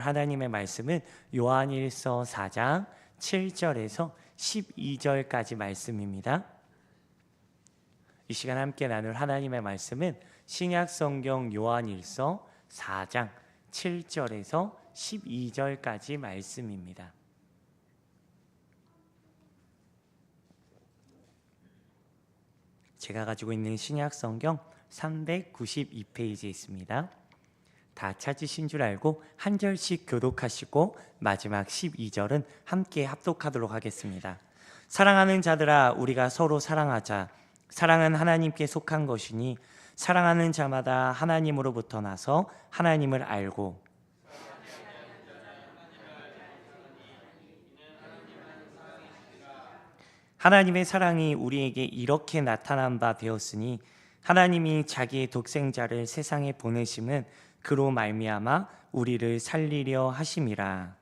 하나님의 말씀은 요한일서 4장 7절에서 12절까지 말씀입니다. 이 시간 함께 나눌 하나님의 말씀은 신약 성경 요한일서 4장 7절에서 12절까지 말씀입니다. 제가 가지고 있는 신약 성경 392페이지에 있습니다. 다 찾으신 줄 알고 한 절씩 교독하시고 마지막 12절은 함께 합독하도록 하겠습니다. 사랑하는 자들아 우리가 서로 사랑하자. 사랑은 하나님께 속한 것이니 사랑하는 자마다 하나님으로부터 나서 하나님을 알고 하나님의 사랑이 우리에게 이렇게 나타난 바 되었으니 하나님이 자기의 독생자를 세상에 보내심은 그로 말미암아 우리를 살리려 하심이라.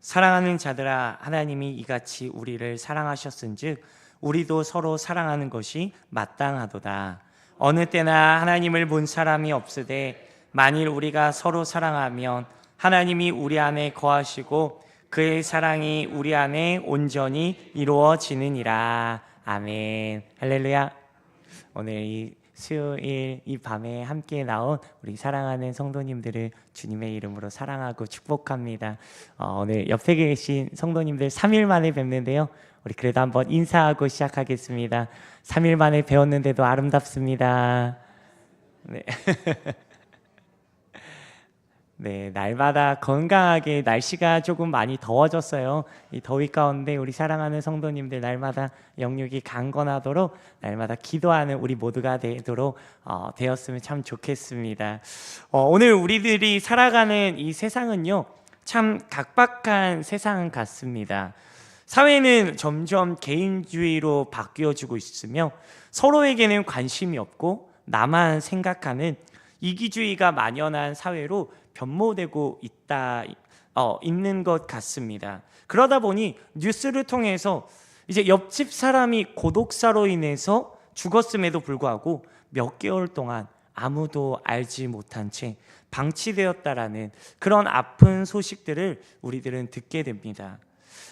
사랑하는 자들아 하나님이 이같이 우리를 사랑하셨은즉 우리도 서로 사랑하는 것이 마땅하도다. 어느 때나 하나님을 본 사람이 없으되 만일 우리가 서로 사랑하면 하나님이 우리 안에 거하시고 그의 사랑이 우리 안에 온전히 이루어지느니라. 아멘. 할렐루야. 오늘 이 수요일 이 밤에 함께 나온 우리 사랑하는 성도님들을 주님의 이름으로 사랑하고 축복합니다. 어, 오늘 옆에 계신 성도님들 3일 만에 뵙는데요. 우리 그래도 한번 인사하고 시작하겠습니다. 3일 만에 배웠는데도 아름답습니다. 네. 네, 날마다 건강하게 날씨가 조금 많이 더워졌어요. 이 더위 가운데 우리 사랑하는 성도님들 날마다 영육이 강건하도록 날마다 기도하는 우리 모두가 되도록 어, 되었으면 참 좋겠습니다. 어, 오늘 우리들이 살아가는 이 세상은요, 참 각박한 세상 같습니다. 사회는 점점 개인주의로 바뀌어지고 있으며 서로에게는 관심이 없고 나만 생각하는 이기주의가 만연한 사회로 변모되고 있다 어, 있는 것 같습니다. 그러다 보니 뉴스를 통해서 이제 옆집 사람이 고독사로 인해서 죽었음에도 불구하고 몇 개월 동안 아무도 알지 못한 채 방치되었다라는 그런 아픈 소식들을 우리들은 듣게 됩니다.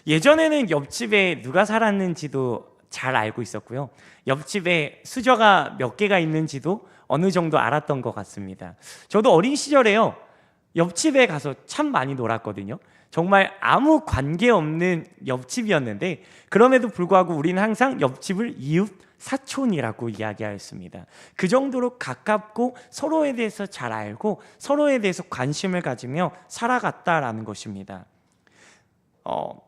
예전에는 옆집에 누가 살았는지도 잘 알고 있었고요. 옆집에 수저가 몇 개가 있는지도 어느 정도 알았던 것 같습니다. 저도 어린 시절에요. 옆집에 가서 참 많이 놀았거든요. 정말 아무 관계 없는 옆집이었는데 그럼에도 불구하고 우리는 항상 옆집을 이웃 사촌이라고 이야기하였습니다. 그 정도로 가깝고 서로에 대해서 잘 알고 서로에 대해서 관심을 가지며 살아갔다라는 것입니다. 어,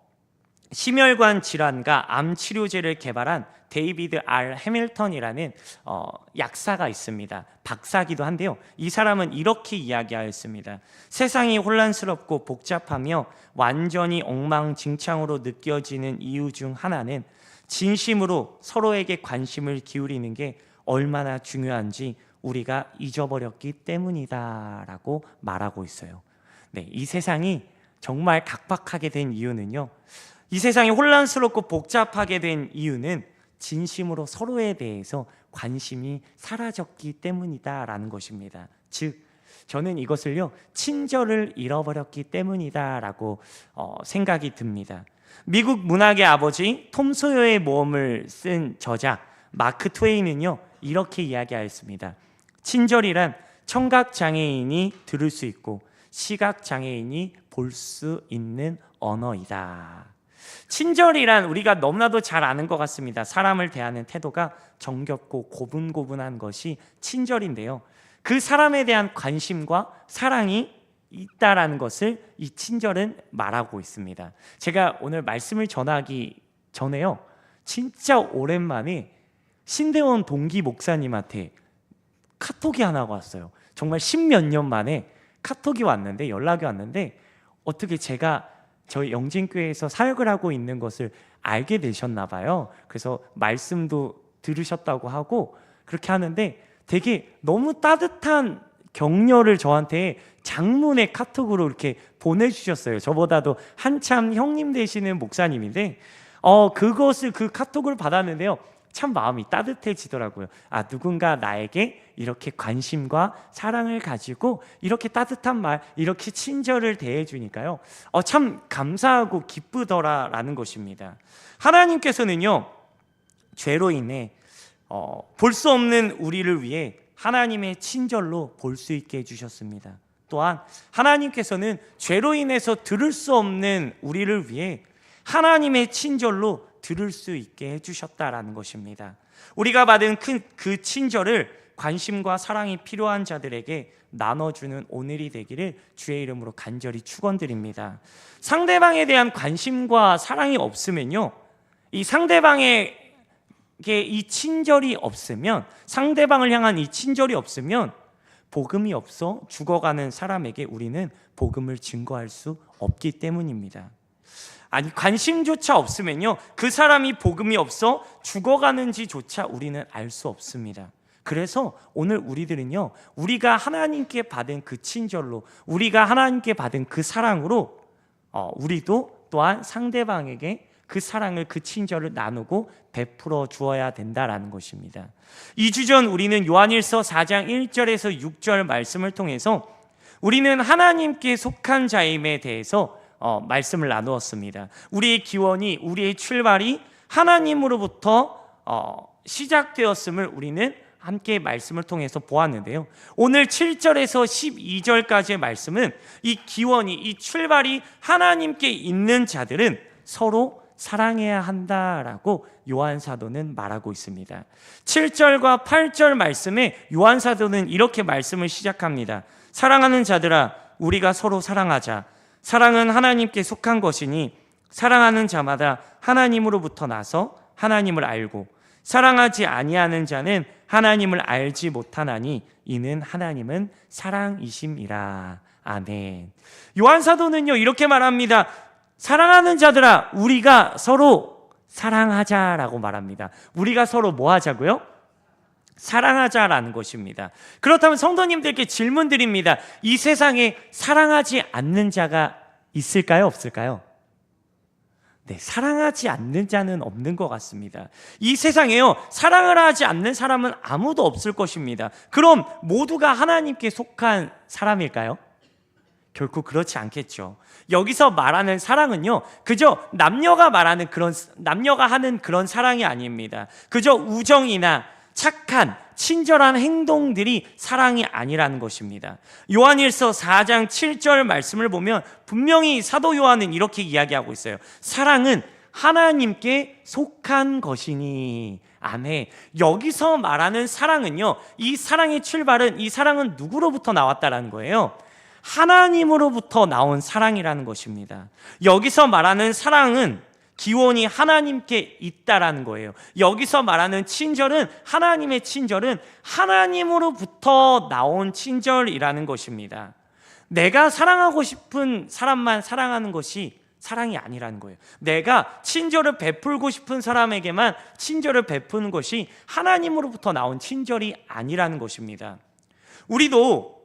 심혈관 질환과 암 치료제를 개발한 데이비드 R 해밀턴이라는 어, 약사가 있습니다. 박사기도 한데요. 이 사람은 이렇게 이야기하였습니다. 세상이 혼란스럽고 복잡하며 완전히 엉망진창으로 느껴지는 이유 중 하나는 진심으로 서로에게 관심을 기울이는 게 얼마나 중요한지 우리가 잊어버렸기 때문이다라고 말하고 있어요. 네, 이 세상이 정말 각박하게 된 이유는요. 이 세상이 혼란스럽고 복잡하게 된 이유는 진심으로 서로에 대해서 관심이 사라졌기 때문이다라는 것입니다. 즉, 저는 이것을요 친절을 잃어버렸기 때문이다라고 어, 생각이 듭니다. 미국 문학의 아버지 톰 소여의 모험을 쓴 저자 마크 트웨이는요 이렇게 이야기하였습니다. 친절이란 청각 장애인이 들을 수 있고 시각 장애인이 볼 수 있는 언어이다. 친절이란 우리가 너무나도 잘 아는 것 같습니다. 사람을 대하는 태도가 정겹고 고분고분한 것이 친절인데요. 그 사람에 대한 관심과 사랑이 있다라는 것을 이 친절은 말하고 있습니다. 제가 오늘 말씀을 전하기 전에요. 진짜 오랜만에 신대원 동기 목사님한테 카톡이 하나 왔어요. 정말 십몇 년 만에 카톡이 왔는데 연락이 왔는데 어떻게 제가 저희 영진교회에서 사역을 하고 있는 것을 알게 되셨나 봐요. 그래서 말씀도 들으셨다고 하고 그렇게 하는데 되게 너무 따뜻한 격려를 저한테 장문의 카톡으로 이렇게 보내주셨어요. 저보다도 한참 형님 되시는 목사님인데 어, 그것을 그 카톡을 받았는데요. 참 마음이 따뜻해지더라고요. 아, 누군가 나에게 이렇게 관심과 사랑을 가지고 이렇게 따뜻한 말, 이렇게 친절을 대해 주니까요. 어, 참 감사하고 기쁘더라라는 것입니다. 하나님께서는요. 죄로 인해 어, 볼 수 없는 우리를 위해 하나님의 친절로 볼 수 있게 해주셨습니다. 또한 하나님께서는 죄로 인해서 들을 수 없는 우리를 위해 하나님의 친절로 들을 수 있게 해주셨다라는 것입니다. 우리가 받은 큰 그 친절을 관심과 사랑이 필요한 자들에게 나눠주는 오늘이 되기를 주의 이름으로 간절히 축원드립니다. 상대방에 대한 관심과 사랑이 없으면요, 이 상대방의 이게 이 친절이 없으면 상대방을 향한 이 친절이 없으면 복음이 없어 죽어가는 사람에게 우리는 복음을 증거할 수 없기 때문입니다. 아니 관심조차 없으면요 그 사람이 복음이 없어 죽어가는지조차 우리는 알 수 없습니다. 그래서 오늘 우리들은요 우리가 하나님께 받은 그 친절로 우리가 하나님께 받은 그 사랑으로 어, 우리도 또한 상대방에게 그 사랑을 그 친절을 나누고 베풀어 주어야 된다라는 것입니다. 2주 전 우리는 요한일서 4장 1절에서 6절 말씀을 통해서 우리는 하나님께 속한 자임에 대해서 어, 말씀을 나누었습니다. 우리의 기원이 우리의 출발이 하나님으로부터 어, 시작되었음을 우리는 함께 말씀을 통해서 보았는데요. 오늘 7절에서 12절까지의 말씀은 이 기원이 이 출발이 하나님께 있는 자들은 서로 사랑해야 한다라고 요한 사도는 말하고 있습니다. 7절과 8절 말씀에 요한 사도는 이렇게 말씀을 시작합니다. 사랑하는 자들아 우리가 서로 사랑하자. 사랑은 하나님께 속한 것이니 사랑하는 자마다 하나님으로부터 나서 하나님을 알고 사랑하지 아니하는 자는 하나님을 알지 못하나니 이는 하나님은 사랑이심이라. 아멘. 요한 사도는요 이렇게 말합니다. 사랑하는 자들아 우리가 서로 사랑하자라고 말합니다. 우리가 서로 뭐 하자고요? 사랑하자라는 것입니다. 그렇다면 성도님들께 질문 드립니다. 이 세상에 사랑하지 않는 자가 있을까요? 없을까요? 네, 사랑하지 않는 자는 없는 것 같습니다. 이 세상에요, 사랑을 하지 않는 사람은 아무도 없을 것입니다. 그럼 모두가 하나님께 속한 사람일까요? 결코 그렇지 않겠죠. 여기서 말하는 사랑은요, 그저 남녀가 말하는 그런, 남녀가 하는 그런 사랑이 아닙니다. 그저 우정이나 착한, 친절한 행동들이 사랑이 아니라는 것입니다. 요한일서 4장 7절 말씀을 보면 분명히 사도 요한은 이렇게 이야기하고 있어요. 사랑은 하나님께 속한 것이니. 아멘. 여기서 말하는 사랑은요, 이 사랑의 출발은 이 사랑은 누구로부터 나왔다라는 거예요. 하나님으로부터 나온 사랑이라는 것입니다. 여기서 말하는 사랑은 기원이 하나님께 있다라는 거예요. 여기서 말하는 친절은 하나님의 친절은 하나님으로부터 나온 친절이라는 것입니다. 내가 사랑하고 싶은 사람만 사랑하는 것이 사랑이 아니라는 거예요. 내가 친절을 베풀고 싶은 사람에게만 친절을 베푸는 것이 하나님으로부터 나온 친절이 아니라는 것입니다. 우리도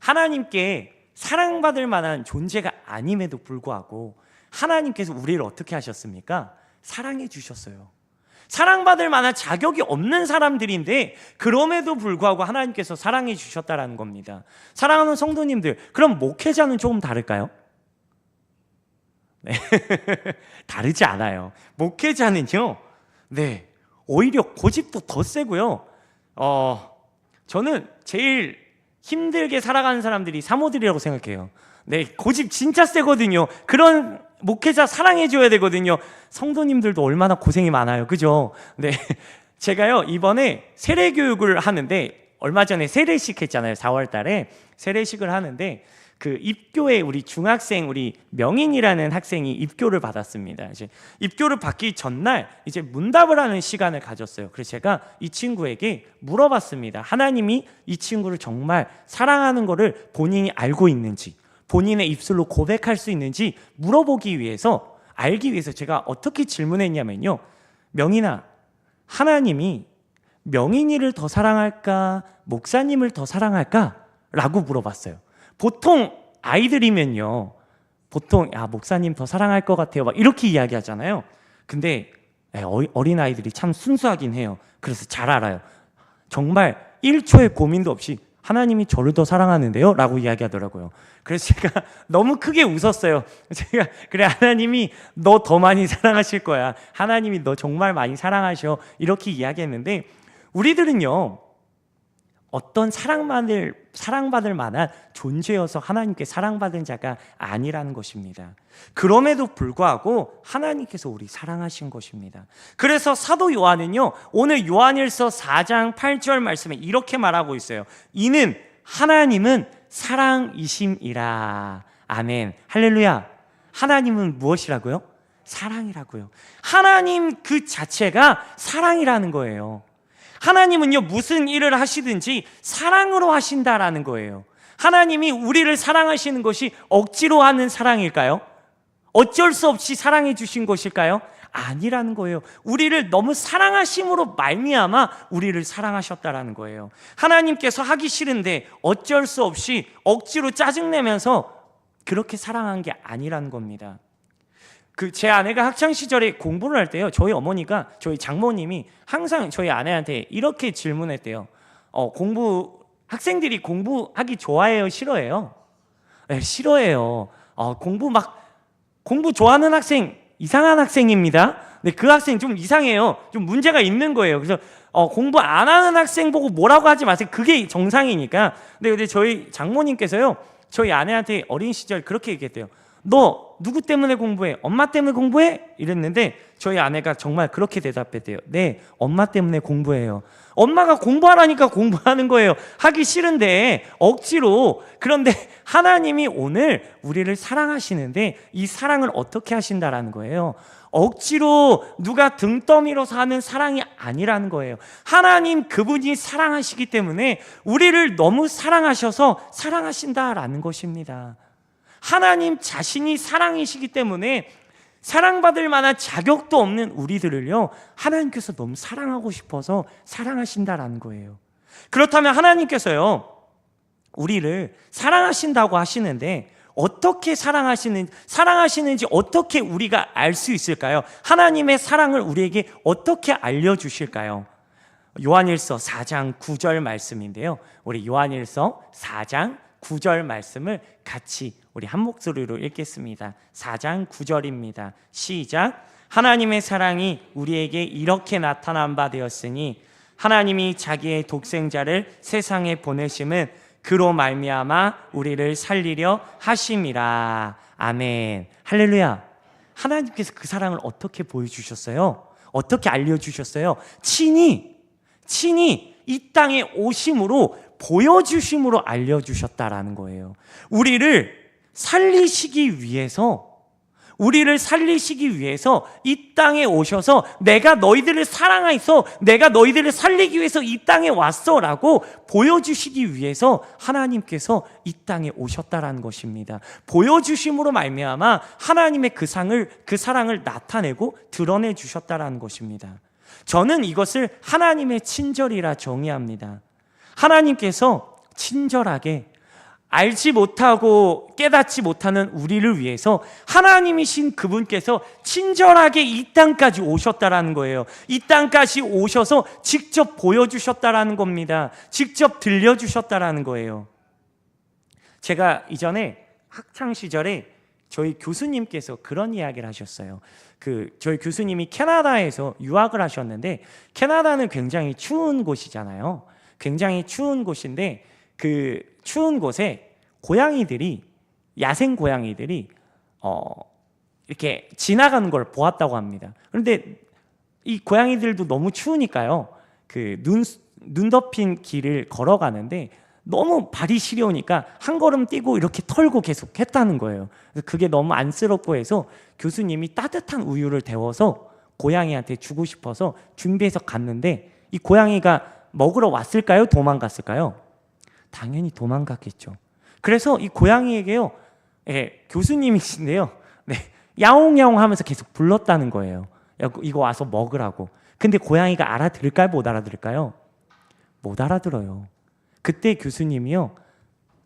하나님께 사랑받을 만한 존재가 아님에도 불구하고 하나님께서 우리를 어떻게 하셨습니까? 사랑해 주셨어요. 사랑받을 만한 자격이 없는 사람들인데 그럼에도 불구하고 하나님께서 사랑해 주셨다라는 겁니다. 사랑하는 성도님들, 그럼 목회자는 조금 다를까요? 네. 다르지 않아요. 목회자는요. 네. 오히려 고집도 더 세고요. 어, 저는 제일 힘들게 살아가는 사람들이 사모들이라고 생각해요. 네, 고집 진짜 세거든요. 그런 목회자 사랑해줘야 되거든요. 성도님들도 얼마나 고생이 많아요. 그죠? 네. 제가요, 이번에 세례교육을 하는데, 얼마 전에 세례식 했잖아요. 4월 달에. 세례식을 하는데, 그 입교에 우리 중학생 우리 명인이라는 학생이 입교를 받았습니다. 이제 입교를 받기 전날 이제 문답을 하는 시간을 가졌어요. 그래서 제가 이 친구에게 물어봤습니다. 하나님이 이 친구를 정말 사랑하는 것을 본인이 알고 있는지, 본인의 입술로 고백할 수 있는지 물어보기 위해서 알기 위해서 제가 어떻게 질문했냐면요. 명인아, 하나님이 명인이를 더 사랑할까, 목사님을 더 사랑할까? 라고 물어봤어요. 보통 아이들이면요. 보통 야 목사님 더 사랑할 것 같아요. 막 이렇게 이야기 하잖아요. 근데 예, 어리- 어린 아이들이 참 순수하긴 해요. 그래서 잘 알아요. 정말 1초의 고민도 없이 하나님이 저를 더 사랑하는데요? 라고 이야기하더라고요. 그래서 제가 너무 크게 웃었어요. 제가, 그래, 하나님이 너 더 많이 사랑하실 거야. 하나님이 너 정말 많이 사랑하셔. 이렇게 이야기했는데, 우리들은요, 어떤 사랑받을, 사랑받을 만한 존재여서 하나님께 사랑받은 자가 아니라는 것입니다. 그럼에도 불구하고 하나님께서 우리 사랑하신 것입니다. 그래서 사도 요한은요, 오늘 요한일서 4장 8절 말씀에 이렇게 말하고 있어요. 이는 하나님은 사랑이심이라. 아멘. 할렐루야. 하나님은 무엇이라고요? 사랑이라고요. 하나님 그 자체가 사랑이라는 거예요. 하나님은요, 무슨 일을 하시든지 사랑으로 하신다라는 거예요. 하나님이 우리를 사랑하시는 것이 억지로 하는 사랑일까요? 어쩔 수 없이 사랑해 주신 것일까요? 아니라는 거예요. 우리를 너무 사랑하심으로 말미암아 우리를 사랑하셨다라는 거예요. 하나님께서 하기 싫은데 어쩔 수 없이 억지로 짜증내면서 그렇게 사랑한 게 아니라는 겁니다. 그 제 아내가 학창 시절에 공부를 할 때요. 저희 어머니가 저희 장모님이 항상 저희 아내한테 이렇게 질문했대요. 어, 공부 학생들이 공부하기 좋아해요, 싫어해요? 네, 싫어해요. 어, 공부 막 공부 좋아하는 학생 이상한 학생입니다. 근데 그 학생 좀 이상해요. 좀 문제가 있는 거예요. 그래서 어, 공부 안 하는 학생 보고 뭐라고 하지 마세요. 그게 정상이니까. 근데 근데 저희 장모님께서요. 저희 아내한테 어린 시절 그렇게 얘기했대요. 너 누구 때문에 공부해? 엄마 때문에 공부해? 이랬는데 저희 아내가 정말 그렇게 대답했대요. 네, 엄마 때문에 공부해요. 엄마가 공부하라니까 공부하는 거예요. 하기 싫은데 억지로. 그런데 하나님이 오늘 우리를 사랑하시는데 이 사랑을 어떻게 하신다라는 거예요. 억지로 누가 등 떠밀어서 하는 사랑이 아니라는 거예요. 하나님 그분이 사랑하시기 때문에 우리를 너무 사랑하셔서 사랑하신다라는 것입니다. 하나님 자신이 사랑이시기 때문에 사랑받을 만한 자격도 없는 우리들을요, 하나님께서 너무 사랑하고 싶어서 사랑하신다라는 거예요. 그렇다면 하나님께서요, 우리를 사랑하신다고 하시는데, 어떻게 사랑하시는, 사랑하시는지 어떻게 우리가 알 수 있을까요? 하나님의 사랑을 우리에게 어떻게 알려주실까요? 요한일서 4장 9절 말씀인데요. 우리 요한일서 4장 9절 말씀을 같이 우리 한 목소리로 읽겠습니다. 4장 9절입니다. 시작. 하나님의 사랑이 우리에게 이렇게 나타난 바 되었으니 하나님이 자기의 독생자를 세상에 보내심은 그로 말미암아 우리를 살리려 하심이라. 아멘. 할렐루야. 하나님께서 그 사랑을 어떻게 보여주셨어요? 어떻게 알려주셨어요? 친히, 친히 이 땅에 오심으로 보여주심으로 알려주셨다라는 거예요. 우리를 살리시기 위해서 우리를 살리시기 위해서 이 땅에 오셔서 내가 너희들을 사랑해서 내가 너희들을 살리기 위해서 이 땅에 왔어라고 보여주시기 위해서 하나님께서 이 땅에 오셨다라는 것입니다. 보여주심으로 말미암아 하나님의 그 상을 그 사랑을 나타내고 드러내 주셨다라는 것입니다. 저는 이것을 하나님의 친절이라 정의합니다. 하나님께서 친절하게 알지 못하고 깨닫지 못하는 우리를 위해서 하나님이신 그분께서 친절하게 이 땅까지 오셨다라는 거예요. 이 땅까지 오셔서 직접 보여주셨다라는 겁니다. 직접 들려주셨다라는 거예요. 제가 이전에 학창 시절에 저희 교수님께서 그런 이야기를 하셨어요. 그 저희 교수님이 캐나다에서 유학을 하셨는데 캐나다는 굉장히 추운 곳이잖아요. 굉장히 추운 곳인데 그 추운 곳에 고양이들이 야생 고양이들이 어 이렇게 지나가는 걸 보았다고 합니다. 그런데 이 고양이들도 너무 추우니까요. 그 눈 눈 덮인 길을 걸어가는데 너무 발이 시려우니까 한 걸음 뛰고 이렇게 털고 계속 했다는 거예요. 그게 너무 안쓰럽고 해서 교수님이 따뜻한 우유를 데워서 고양이한테 주고 싶어서 준비해서 갔는데 이 고양이가 먹으러 왔을까요? 도망갔을까요? 당연히 도망갔겠죠. 그래서 이 고양이에게요, 예, 교수님이신데요, 네, 야옹야옹 하면서 계속 불렀다는 거예요. 야, 이거 와서 먹으라고. 근데 고양이가 알아들을까요? 못 알아들을까요? 못 알아들어요. 그때 교수님이요,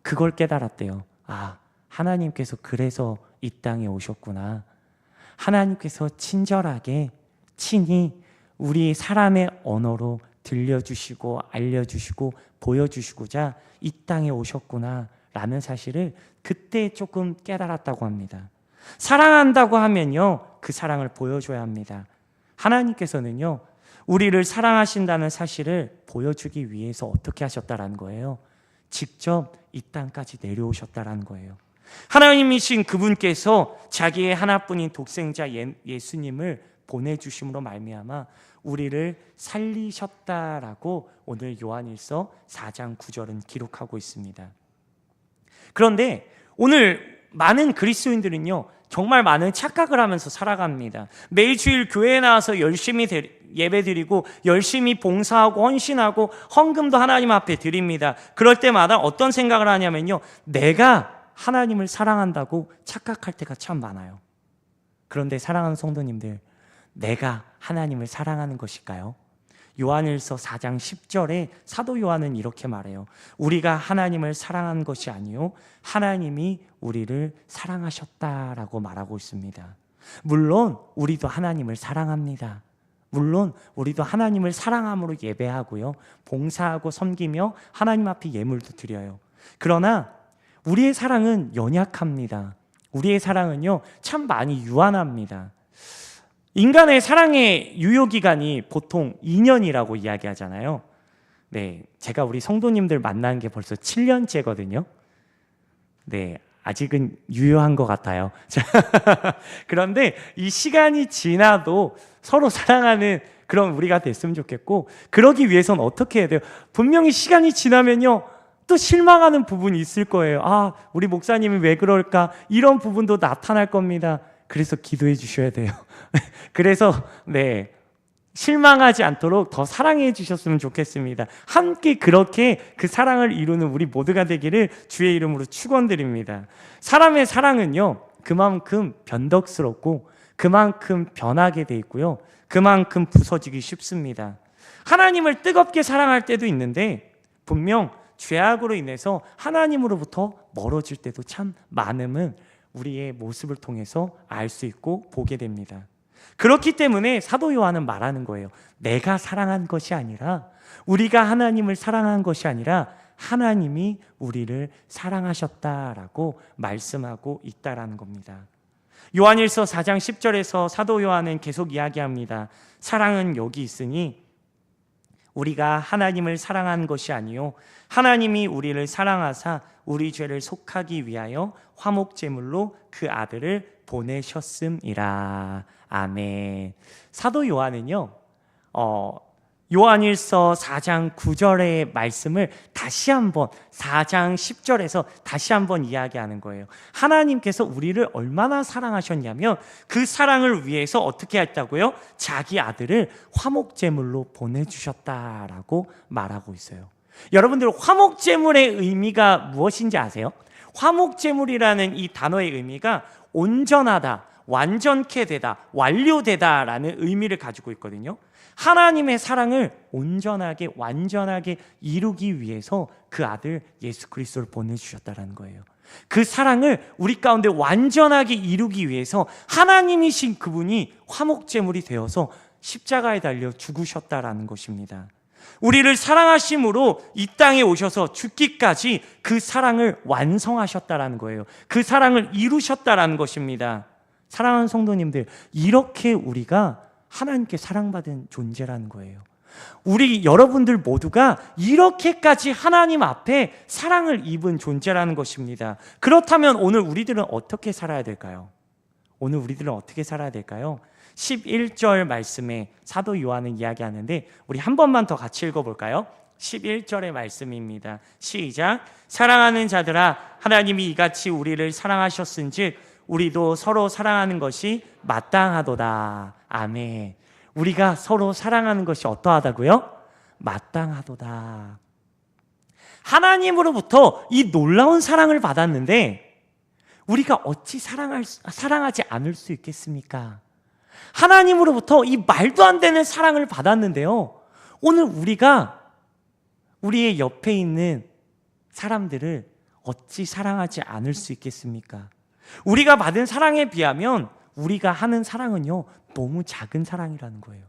그걸 깨달았대요. 아, 하나님께서 그래서 이 땅에 오셨구나. 하나님께서 친절하게 친히 우리 사람의 언어로 들려주시고 알려주시고 보여주시고자 이 땅에 오셨구나 라는 사실을 그때 조금 깨달았다고 합니다. 사랑한다고 하면요, 그 사랑을 보여줘야 합니다. 하나님께서는요, 우리를 사랑하신다는 사실을 보여주기 위해서 어떻게 하셨다라는 거예요. 직접 이 땅까지 내려오셨다라는 거예요. 하나님이신 그분께서 자기의 하나뿐인 독생자 예- 예수님을 보내주심으로 말미암아 우리를 살리셨다라고 오늘 요한일서 4장 9절은 기록하고 있습니다. 그런데 오늘 많은 그리스도인들은요 정말 많은 착각을 하면서 살아갑니다. 매일 주일 교회에 나와서 열심히 예배드리고 열심히 봉사하고 헌신하고 헌금도 하나님 앞에 드립니다. 그럴 때마다 어떤 생각을 하냐면요 내가 하나님을 사랑한다고 착각할 때가 참 많아요. 그런데 사랑하는 성도님들 내가 하나님을 사랑하는 것일까요? 요한일서 4장 10절에 사도 요한은 이렇게 말해요. 우리가 하나님을 사랑한 것이 아니요 하나님이 우리를 사랑하셨다라고 말하고 있습니다. 물론 우리도 하나님을 사랑합니다. 물론 우리도 하나님을 사랑함으로 예배하고요. 봉사하고 섬기며 하나님 앞에 예물도 드려요. 그러나 우리의 사랑은 연약합니다. 우리의 사랑은요. 참 많이 유한합니다. 인간의 사랑의 유효 기간이 보통 2년이라고 이야기하잖아요. 네, 제가 우리 성도님들 만난 게 벌써 7년째거든요. 네, 아직은 유효한 것 같아요. 그런데 이 시간이 지나도 서로 사랑하는 그런 우리가 됐으면 좋겠고, 그러기 위해서는 어떻게 해야 돼요? 분명히 시간이 지나면요, 또 실망하는 부분이 있을 거예요. 아, 우리 목사님이 왜 그럴까? 이런 부분도 나타날 겁니다. 그래서 기도해 주셔야 돼요. 그래서 네. 실망하지 않도록 더 사랑해 주셨으면 좋겠습니다. 함께 그렇게 그 사랑을 이루는 우리 모두가 되기를 주의 이름으로 축원드립니다. 사람의 사랑은요. 그만큼 변덕스럽고 그만큼 변하게 돼 있고요. 그만큼 부서지기 쉽습니다. 하나님을 뜨겁게 사랑할 때도 있는데 분명 죄악으로 인해서 하나님으로부터 멀어질 때도 참 많음은 우리의 모습을 통해서 알 수 있고 보게 됩니다. 그렇기 때문에 사도 요한은 말하는 거예요. 내가 사랑한 것이 아니라 우리가 하나님을 사랑한 것이 아니라 하나님이 우리를 사랑하셨다라고 말씀하고 있다라는 겁니다. 요한일서 4장 10절에서 사도 요한은 계속 이야기합니다. 사랑은 여기 있으니 우리가 하나님을 사랑한 것이 아니요 하나님이 우리를 사랑하사 우리 죄를 속하기 위하여 화목 제물로 그 아들을 보내셨음이라. 아멘. 사도 요한은요. 어 요한일서 4장 9절의 말씀을 다시 한번 4장 10절에서 다시 한번 이야기하는 거예요. 하나님께서 우리를 얼마나 사랑하셨냐면 그 사랑을 위해서 어떻게 했다고요? 자기 아들을 화목제물로 보내주셨다라고 말하고 있어요. 여러분들 화목제물의 의미가 무엇인지 아세요? 화목제물이라는 이 단어의 의미가 온전하다, 완전케 되다, 완료되다라는 의미를 가지고 있거든요. 하나님의 사랑을 온전하게 완전하게 이루기 위해서 그 아들 예수 그리스도를 보내 주셨다라는 거예요. 그 사랑을 우리 가운데 완전하게 이루기 위해서 하나님이신 그분이 화목 제물이 되어서 십자가에 달려 죽으셨다라는 것입니다. 우리를 사랑하심으로 이 땅에 오셔서 죽기까지 그 사랑을 완성하셨다라는 거예요. 그 사랑을 이루셨다라는 것입니다. 사랑하는 성도님들, 이렇게 우리가 하나님께 사랑받은 존재라는 거예요. 우리 여러분들 모두가 이렇게까지 하나님 앞에 사랑을 입은 존재라는 것입니다. 그렇다면 오늘 우리들은 어떻게 살아야 될까요? 오늘 우리들은 어떻게 살아야 될까요? 11절 말씀에 사도 요한은 이야기하는데 우리 한 번만 더 같이 읽어볼까요? 11절의 말씀입니다. 시작. 사랑하는 자들아, 하나님이 이같이 우리를 사랑하셨은즉 우리도 서로 사랑하는 것이 마땅하도다. 아멘. 우리가 서로 사랑하는 것이 어떠하다고요? 마땅하도다. 하나님으로부터 이 놀라운 사랑을 받았는데 우리가 어찌 사랑할, 사랑하지 않을 수 있겠습니까? 하나님으로부터 이 말도 안 되는 사랑을 받았는데요. 오늘 우리가 우리의 옆에 있는 사람들을 어찌 사랑하지 않을 수 있겠습니까? 우리가 받은 사랑에 비하면 우리가 하는 사랑은요, 너무 작은 사랑이라는 거예요.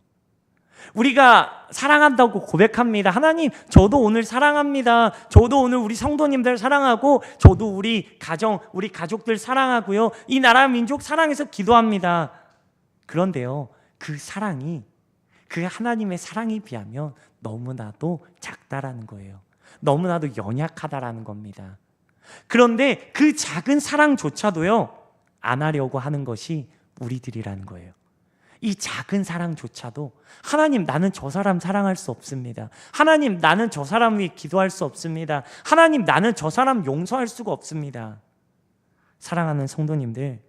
우리가 사랑한다고 고백합니다. 하나님, 저도 오늘 사랑합니다. 저도 오늘 우리 성도님들 사랑하고, 저도 우리 가정, 우리 가족들 사랑하고요. 이 나라 민족 사랑해서 기도합니다. 그런데요, 그 사랑이, 그 하나님의 사랑에 비하면 너무나도 작다라는 거예요. 너무나도 연약하다라는 겁니다. 그런데 그 작은 사랑조차도요, 안 하려고 하는 것이 우리들이라는 거예요. 이 작은 사랑조차도 하나님 나는 저 사람 사랑할 수 없습니다. 하나님 나는 저 사람 위해 기도할 수 없습니다. 하나님 나는 저 사람 용서할 수가 없습니다. 사랑하는 성도님들,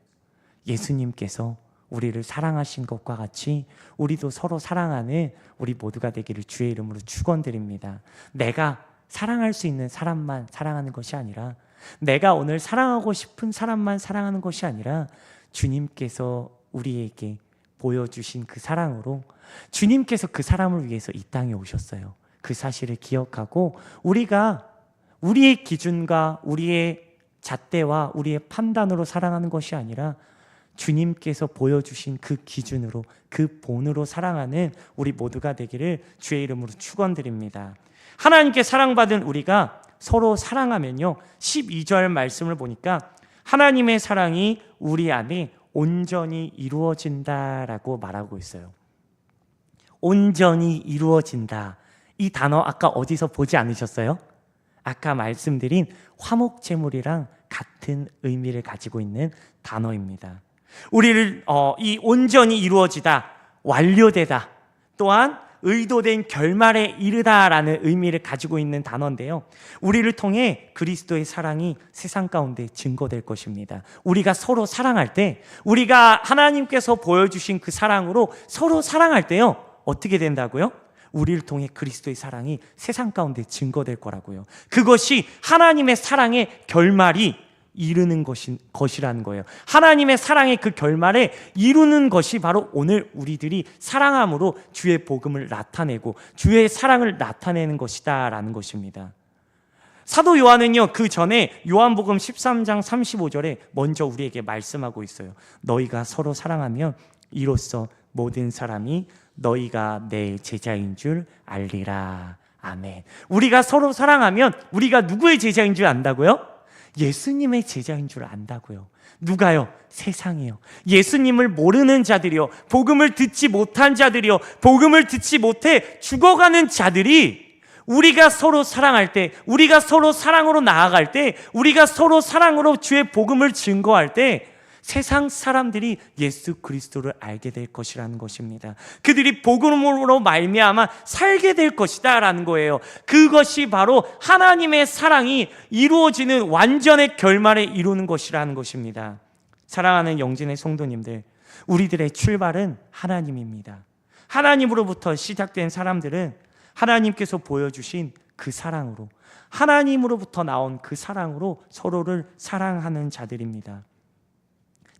예수님께서 우리를 사랑하신 것과 같이 우리도 서로 사랑하는 우리 모두가 되기를 주의 이름으로 축원드립니다. 내가 사랑할 수 있는 사람만 사랑하는 것이 아니라 내가 오늘 사랑하고 싶은 사람만 사랑하는 것이 아니라 주님께서 우리에게 보여주신 그 사랑으로 주님께서 그 사람을 위해서 이 땅에 오셨어요. 그 사실을 기억하고 우리가 우리의 기준과 우리의 잣대와 우리의 판단으로 사랑하는 것이 아니라 주님께서 보여주신 그 기준으로 그 본으로 사랑하는 우리 모두가 되기를 주의 이름으로 축원드립니다. 하나님께 사랑받은 우리가 서로 사랑하면요. 12절 말씀을 보니까 하나님의 사랑이 우리 안에 온전히 이루어진다라고 말하고 있어요. 온전히 이루어진다. 이 단어 아까 어디서 보지 않으셨어요? 아까 말씀드린 화목제물이랑 같은 의미를 가지고 있는 단어입니다. 우리를 어, 이 온전히 이루어지다, 완료되다, 또한 의도된 결말에 이르다라는 의미를 가지고 있는 단어인데요. 우리를 통해 그리스도의 사랑이 세상 가운데 증거될 것입니다. 우리가 서로 사랑할 때, 우리가 하나님께서 보여주신 그 사랑으로 서로 사랑할 때요, 어떻게 된다고요? 우리를 통해 그리스도의 사랑이 세상 가운데 증거될 거라고요. 그것이 하나님의 사랑의 결말이 이루는 것이, 것이라는 거예요. 하나님의 사랑의 그 결말에 이루는 것이 바로 오늘 우리들이 사랑함으로 주의 복음을 나타내고 주의 사랑을 나타내는 것이다라는 것입니다. 사도 요한은요, 그 전에 요한복음 13장 35절에 먼저 우리에게 말씀하고 있어요. 너희가 서로 사랑하면 이로써 모든 사람이 너희가 내 제자인 줄 알리라. 아멘. 우리가 서로 사랑하면 우리가 누구의 제자인 줄 안다고요? 예수님의 제자인 줄 안다고요. 누가요? 세상이요. 예수님을 모르는 자들이요. 복음을 듣지 못한 자들이요. 복음을 듣지 못해 죽어가는 자들이 우리가 서로 사랑할 때, 우리가 서로 사랑으로 나아갈 때, 우리가 서로 사랑으로 주의 복음을 증거할 때, 세상 사람들이 예수 그리스도를 알게 될 것이라는 것입니다. 그들이 복음으로 말미암아 살게 될 것이다라는 거예요. 그것이 바로 하나님의 사랑이 이루어지는 완전의 결말에 이루는 것이라는 것입니다. 사랑하는 영진의 성도님들, 우리들의 출발은 하나님입니다. 하나님으로부터 시작된 사람들은 하나님께서 보여주신 그 사랑으로 하나님으로부터 나온 그 사랑으로 서로를 사랑하는 자들입니다.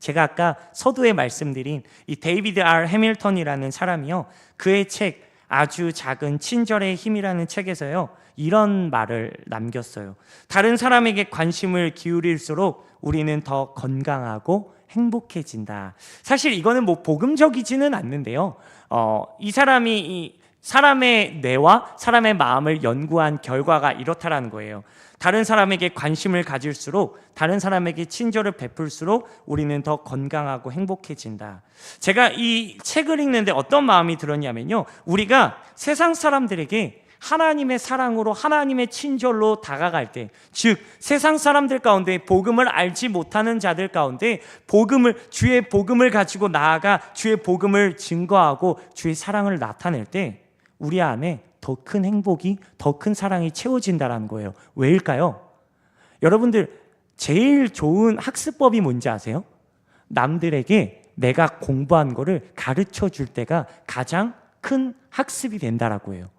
제가 아까 서두에 말씀드린 이 데이비드 R 해밀턴이라는 사람이요. 그의 책 아주 작은 친절의 힘이라는 책에서요. 이런 말을 남겼어요. 다른 사람에게 관심을 기울일수록 우리는 더 건강하고 행복해진다. 사실 이거는 뭐 복음적이지는 않는데요. 어, 이 사람이 이 사람의 뇌와 사람의 마음을 연구한 결과가 이렇다라는 거예요. 다른 사람에게 관심을 가질수록 다른 사람에게 친절을 베풀수록 우리는 더 건강하고 행복해진다. 제가 이 책을 읽는데 어떤 마음이 들었냐면요. 우리가 세상 사람들에게 하나님의 사랑으로 하나님의 친절로 다가갈 때, 즉 세상 사람들 가운데 복음을 알지 못하는 자들 가운데 복음을 주의 복음을 가지고 나아가 주의 복음을 증거하고 주의 사랑을 나타낼 때 우리 안에 더 큰 행복이 더 큰 사랑이 채워진다라는 거예요. 왜일까요? 여러분들 제일 좋은 학습법이 뭔지 아세요? 남들에게 내가 공부한 거를 가르쳐 줄 때가 가장 큰 학습이 된다라고 해요.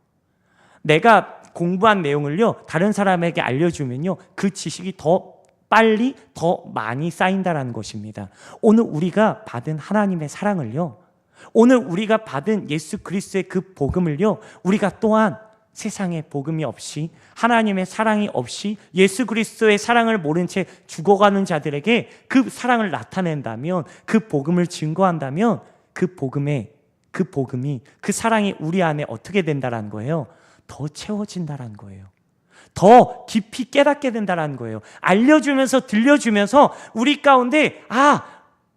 내가 공부한 내용을요, 다른 사람에게 알려주면요, 그 지식이 더 빨리 더 많이 쌓인다라는 것입니다. 오늘 우리가 받은 하나님의 사랑을요, 오늘 우리가 받은 예수 그리스도의 그 복음을요, 우리가 또한 세상에 복음이 없이 하나님의 사랑이 없이 예수 그리스도의 사랑을 모른 채 죽어가는 자들에게 그 사랑을 나타낸다면 그 복음을 증거한다면 그 복음에 그 복음이 그 사랑이 우리 안에 어떻게 된다라는 거예요. 더 채워진다라는 거예요. 더 깊이 깨닫게 된다라는 거예요. 알려주면서 들려주면서 우리 가운데 아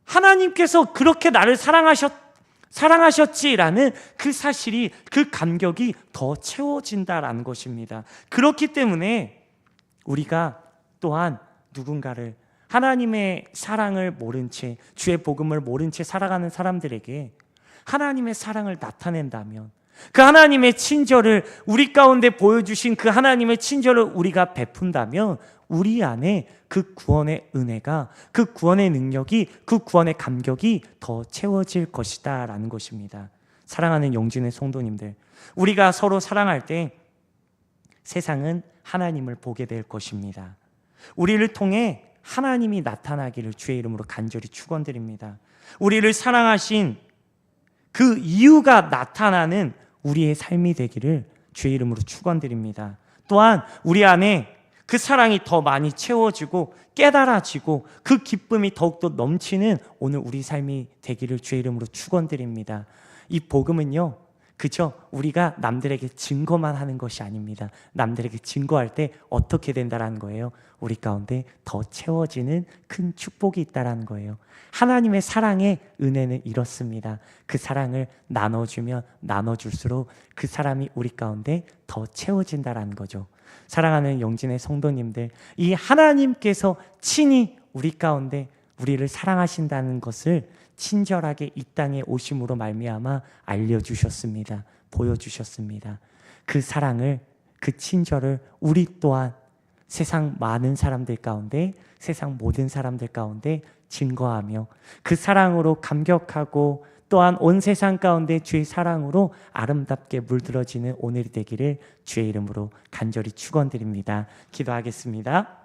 하나님께서 그렇게 나를 사랑하셨 사랑하셨지라는 그 사실이 그 감격이 더 채워진다라는 것입니다. 그렇기 때문에 우리가 또한 누군가를 하나님의 사랑을 모른 채 주의 복음을 모른 채 살아가는 사람들에게 하나님의 사랑을 나타낸다면 그 하나님의 친절을 우리 가운데 보여주신 그 하나님의 친절을 우리가 베푼다면 우리 안에 그 구원의 은혜가 그 구원의 능력이 그 구원의 감격이 더 채워질 것이다 라는 것입니다. 사랑하는 영진의 성도님들 우리가 서로 사랑할 때 세상은 하나님을 보게 될 것입니다. 우리를 통해 하나님이 나타나기를 주의 이름으로 간절히 축원드립니다. 우리를 사랑하신 그 이유가 나타나는 우리의 삶이 되기를 주의 이름으로 축원드립니다. 또한 우리 안에 그 사랑이 더 많이 채워지고 깨달아지고 그 기쁨이 더욱더 넘치는 오늘 우리 삶이 되기를 주의 이름으로 축원드립니다. 이 복음은요. 그저 우리가 남들에게 증거만 하는 것이 아닙니다. 남들에게 증거할 때 어떻게 된다라는 거예요. 우리 가운데 더 채워지는 큰 축복이 있다라는 거예요. 하나님의 사랑의 은혜는 이렇습니다. 그 사랑을 나눠주면 나눠줄수록 그 사람이 우리 가운데 더 채워진다라는 거죠. 사랑하는 영진의 성도님들, 이 하나님께서 친히 우리 가운데 우리를 사랑하신다는 것을 친절하게 이 땅에 오심으로 말미암아 알려주셨습니다. 보여주셨습니다. 그 사랑을 그 친절을 우리 또한 세상 많은 사람들 가운데 세상 모든 사람들 가운데 증거하며 그 사랑으로 감격하고 또한 온 세상 가운데 주의 사랑으로 아름답게 물들어지는 오늘이 되기를 주의 이름으로 간절히 축원드립니다. 기도하겠습니다.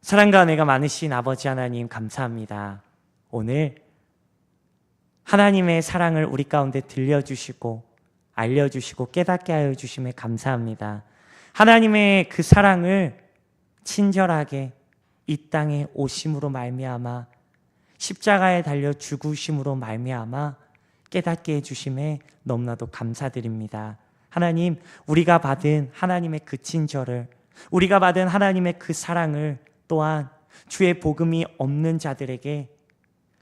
사랑과 은혜가 많으신 아버지 하나님 감사합니다. 오늘 하나님의 사랑을 우리 가운데 들려주시고 알려주시고 깨닫게 하여 주심에 감사합니다. 하나님의 그 사랑을 친절하게 이 땅에 오심으로 말미암아 십자가에 달려 죽으심으로 말미암아 깨닫게 해 주심에 너무나도 감사드립니다. 하나님, 우리가 받은 하나님의 그 친절을 우리가 받은 하나님의 그 사랑을 또한 주의 복음이 없는 자들에게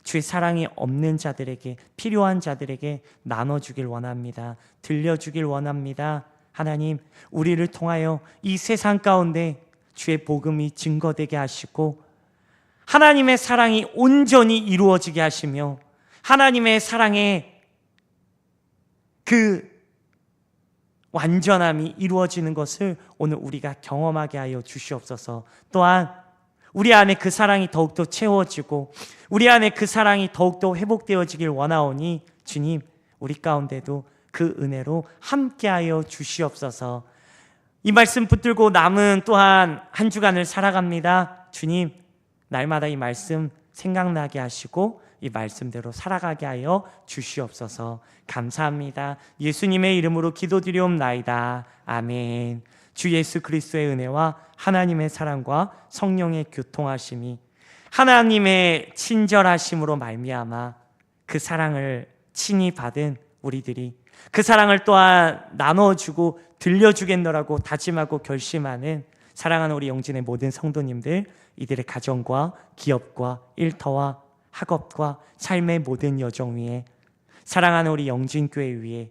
주의 사랑이 없는 자들에게 필요한 자들에게 나눠 주길 원합니다. 들려 주길 원합니다. 하나님, 우리를 통하여 이 세상 가운데 주의 복음이 증거되게 하시고 하나님의 사랑이 온전히 이루어지게 하시며 하나님의 사랑의 그 완전함이 이루어지는 것을 오늘 우리가 경험하게 하여 주시옵소서. 또한 우리 안에 그 사랑이 더욱더 채워지고 우리 안에 그 사랑이 더욱더 회복되어지길 원하오니 주님 우리 가운데도 그 은혜로 함께하여 주시옵소서. 이 말씀 붙들고 남은 또한 한 주간을 살아갑니다. 주님 날마다 이 말씀 생각나게 하시고 이 말씀대로 살아가게 하여 주시옵소서. 감사합니다. 예수님의 이름으로 기도드리옵나이다. 아멘. 주 예수 그리스도의 은혜와 하나님의 사랑과 성령의 교통하심이 하나님의 친절하심으로 말미암아 그 사랑을 친히 받은 우리들이 그 사랑을 또한 나눠주고 들려주겠노라고 다짐하고 결심하는 사랑하는 우리 영진의 모든 성도님들 이들의 가정과 기업과 일터와 학업과 삶의 모든 여정 위에 사랑하는 우리 영진교회 위에